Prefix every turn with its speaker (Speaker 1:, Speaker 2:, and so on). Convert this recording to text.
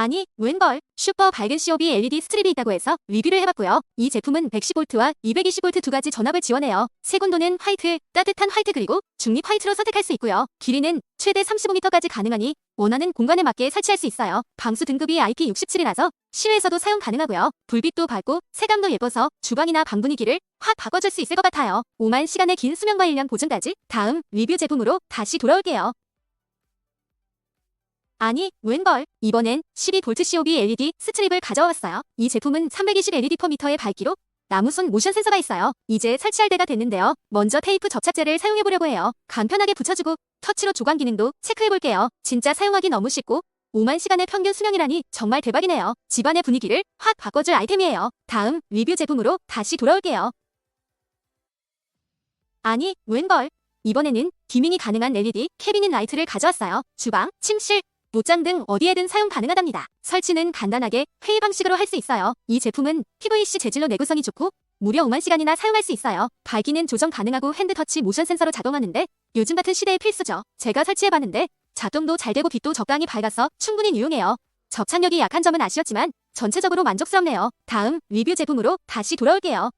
Speaker 1: 아니, 웬걸. 슈퍼 밝은 COB LED 스트립이 있다고 해서 리뷰를 해봤고요. 이 제품은 110V와 220V 두 가지 전압을 지원해요. 색온도는 화이트, 따뜻한 화이트 그리고 중립 화이트로 선택할 수 있고요. 길이는 최대 35m까지 가능하니 원하는 공간에 맞게 설치할 수 있어요. 방수 등급이 IP67이라서 실외에서도 사용 가능하고요. 불빛도 밝고 색감도 예뻐서 주방이나 방 분위기를 확 바꿔줄 수 있을 것 같아요. 5만 시간의 긴 수명과 1년 보증까지 다음 리뷰 제품으로 다시 돌아올게요. 아니, 웬걸. 이번엔 12V COB LED 스트립을 가져왔어요. 이 제품은 320 LED 퍼 미터의 밝기로 나무손 모션 센서가 있어요. 이제 설치할 때가 됐는데요. 먼저 테이프 접착제를 사용해보려고 해요. 간편하게 붙여주고 터치로 조관 기능도 체크해볼게요. 진짜 사용하기 너무 쉽고 5만 시간의 평균 수명이라니 정말 대박이네요. 집안의 분위기를 확 바꿔줄 아이템이에요. 다음 리뷰 제품으로 다시 돌아올게요. 아니, 웬걸. 이번에는 디밍이 가능한 LED 캐비닛 라이트를 가져왔어요. 주방, 침실, 옷장 등 어디에든 사용 가능하답니다. 설치는 간단하게 회의 방식으로 할 수 있어요. 이 제품은 PVC 재질로 내구성이 좋고 무려 5만 시간이나 사용할 수 있어요. 밝기는 조정 가능하고 핸드터치 모션 센서로 작동하는데 요즘 같은 시대에 필수죠. 제가 설치해봤는데 작동도 잘 되고 빛도 적당히 밝아서 충분히 유용해요. 접착력이 약한 점은 아쉬웠지만 전체적으로 만족스럽네요. 다음 리뷰 제품으로 다시 돌아올게요.